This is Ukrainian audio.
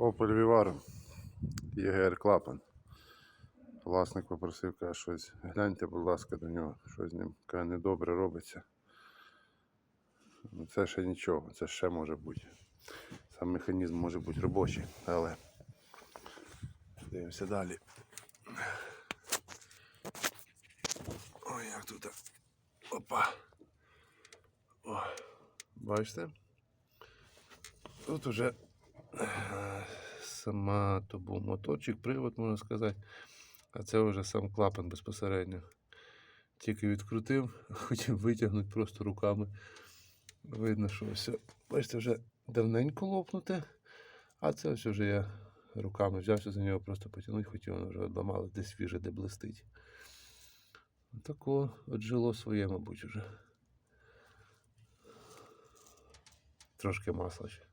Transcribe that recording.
Opel Vivaro. ЄГР Клапан. Власник попросив, каже, щось. Гляньте, будь ласка, до нього, що з ним каже, недобре робиться. Ну, Це ще нічого, це ще може бути. Сам механізм може бути робочий, але дивимося далі. Ой, як тут. Опа. О, бачите? Тут уже е, сама був моточок, привод, можна сказати. А це вже сам клапан безпосередньо. Тільки відкрутив, хотів витягнути просто руками. Видно, що все, бачите, вже давненько лопнуте, а це все вже я руками взявся за нього, просто потягнути, хотів, воно вже одламало, де свіже, де блистить. Тако отжило своє, мабуть, уже. Трошки масла ще.